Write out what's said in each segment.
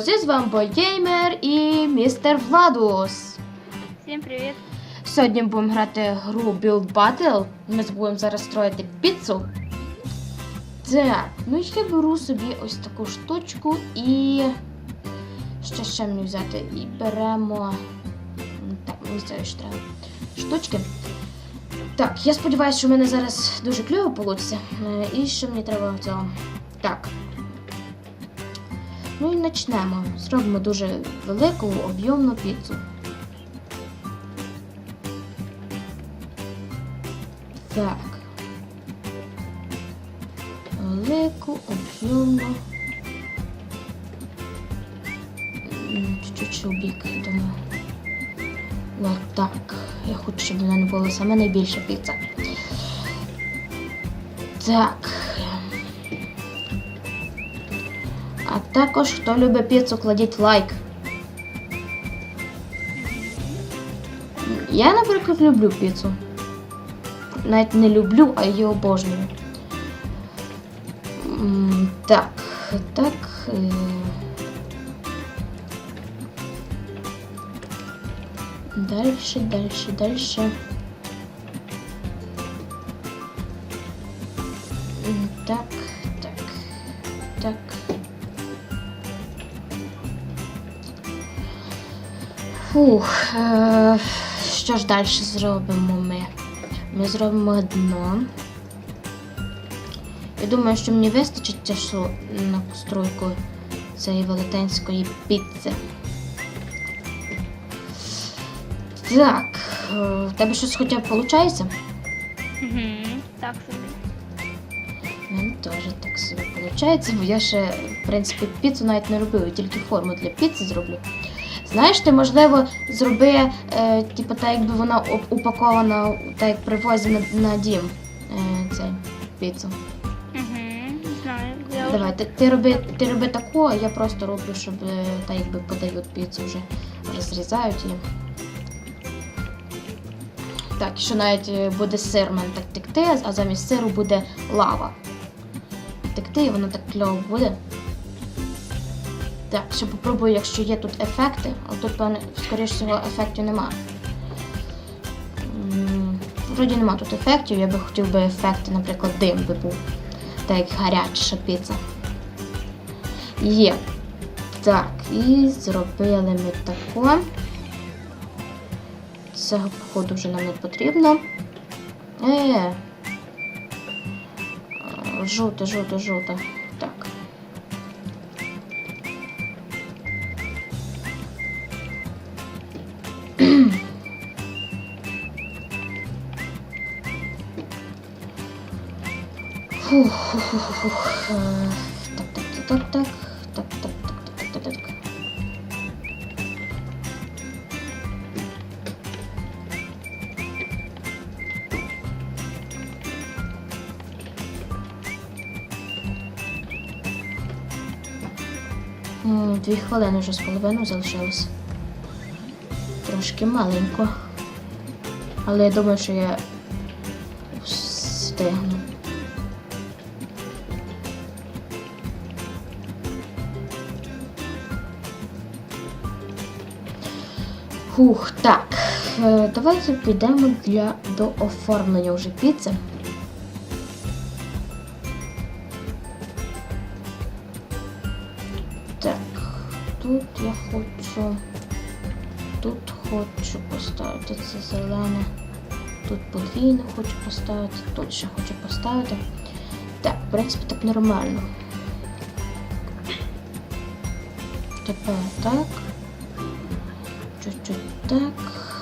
друзі! З вами Бойгеймер і містер Владус. Всім привіт! Сьогодні будемо грати гру Build Battle. Ми будемо зараз строїти піцу. Так, ну я беру собі ось таку штучку і. Що ще мені взяти? І беремо. Так, мені це ще треба. Штучки. Так, я сподіваюся, що в мене зараз дуже кльово вийде. І що мені треба цього? Так. Ну і почнемо. Зробимо дуже велику об'ємну піцу. Так. Велику, об'ємну. Чуть-чуть бік, думаю. От так. Я хочу, щоб вона не була саме найбільша піца. Так. також, хто любить піцу, кладіть лайк. Я, наприклад, люблю піцу. Навіть не люблю, а її обожнюю. М, Так, так. е. Дальше, дальше, дальше. М, Так, так, так. Фух, е, що ж далі зробимо ми? Ми зробимо дно. Я думаю, що мені вистачить часу на постройку цієї велетенської піци. Так, е, в тебе щось хоча б виходить? Угу. Так собі. У мене теж так собі виходить, бо я ще, в принципі, піцу навіть не робила, тільки форму для піци зроблю. Знаєш, ти, можливо, зроби, е, типу, так, якби вона упакована, так як привозі на, на дім е, цей піцу. Угу. Знаю. Я Давай, ти, ти, роби, ти роби таку, а я просто роблю, щоб е, так якби подають піцу вже розрізають її. Так, що навіть е, буде сир в мене так текти, а замість сиру буде лава. Текти, і воно так кльово буде. Так, ще попробую, якщо є тут ефекти, а тут, певне, скоріш всього, ефектів нема. Вроді нема тут ефектів, я би хотів би ефекти, наприклад, дим би був. Так як гаряча піца. Є. Так, і зробили ми тако. Цього, походу, вже нам не потрібно. Е. А, Жовте, жовте, жовте. Фух, фух, фух, фух. Так, так, так, так. Так, так, так, так, так, так. Дві хвилини вже з половиною залишилось. Трошки маленько. Але я думаю, що я встигну. Фух, так. Е, Давайте підемо для до оформлення вже піци. Так, тут я хочу. Тут хочу поставити це зелене. Тут подвійне хочу поставити, тут ще хочу поставити. Так, в принципі, так нормально. Тепер так. Чуть-чуть так.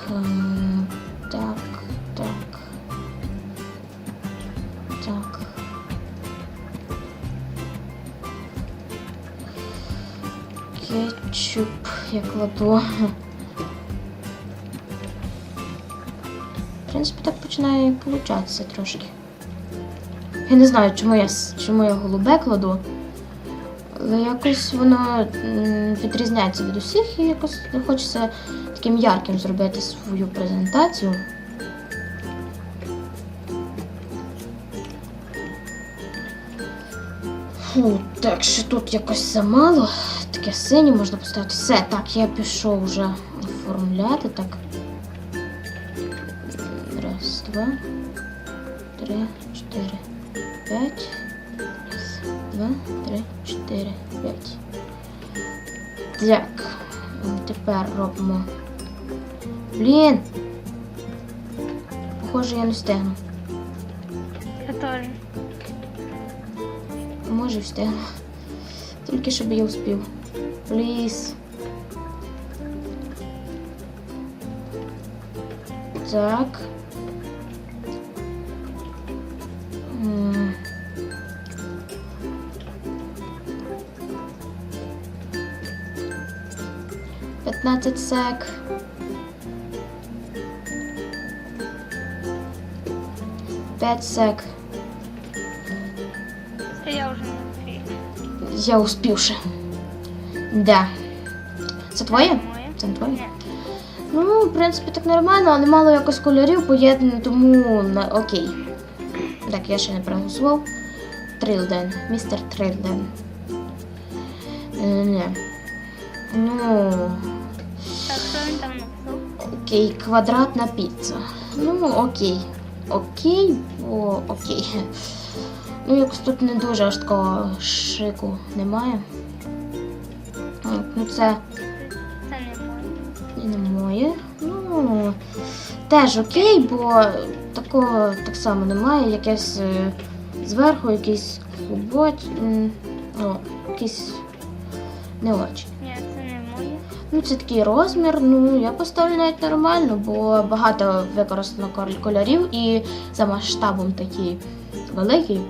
ем, Так, так. Так. Кетчуп я кладу. Принципі, так починає получатися трошки. Я не знаю, чому я, чому я голубе кладу. Але якось воно відрізняється від усіх і якось хочеться таким ярким зробити свою презентацію. Фу, так що тут якось замало. таке синє можна поставити. Все, так, я пішов вже оформляти. Так. Два, три, чотири, п'ять. Раз, два, три, чотири, п'ять. Так. Тепер робимо. Блін. Похоже, я не встигну. Я теж. Може встигну. Тільки щоб я успів. Пліс. Так. 15 сек. Пять сек. Я уже не успею. Я. Да. Це твоє? Це не твоє? Ну, в принципі, так нормально, але мало якось кольорів поєднано, тому на... окей. Так, я ще не проголосував. Трилден. Містер Трилден. Не. Ну, Так, що він там написав? окей, квадратна піца. Ну, окей. Окей, о, окей. Ну, якось тут не дуже аж такого шику немає. Так, Ну, це Це не моє. Не моє. Ну, теж окей, бо такого так само немає. Якесь е, зверху, якийсь клубоч, о, якийсь не очі. Ну, це такий розмір. Ну, я поставлю навіть нормально, бо багато використано кол- кольорів і за масштабом такий великий.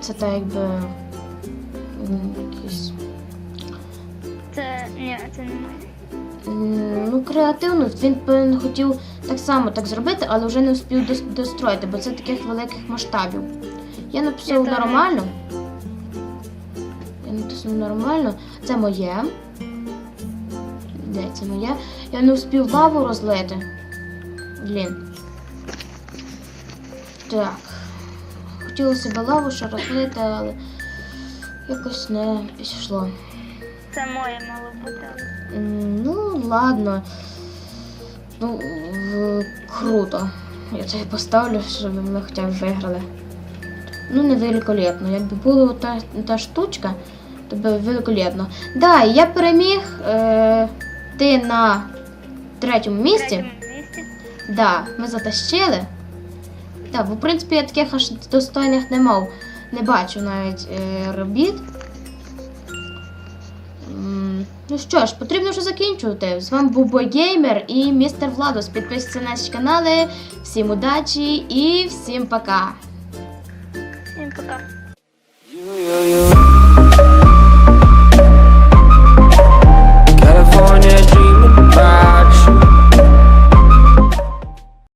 Це так якби якийсь. Це ні, це не моє. М, Ну, креативно. Він хотів так само так зробити, але вже не встиг достроїти, бо це таких великих масштабів. Я написав нормально. Я написав нормально. Це моє. Де це моє? Я не встиг лаву розлити. Блін. Так. Хотілося б лаву ще розлити, але якось не пішло. Це моє мало бути. Ну, ладно. Ну, круто. Я це поставлю, щоб ми хоча б виграли. Ну, не великолепно. Якби була та, та штучка, то би великолепно. Да, я переміг. Е, ти на третьому місці. третьому місці. Да, ми затащили. Так, бо в принципі я таких аж достойних не мав. Не бачу навіть е, робіт. М, Ну що ж, потрібно вже закінчувати. З вами був Бойгеймер і містер Владос. Підписуйтесь на наші канали. Всім удачі і всім пока! Всім пока.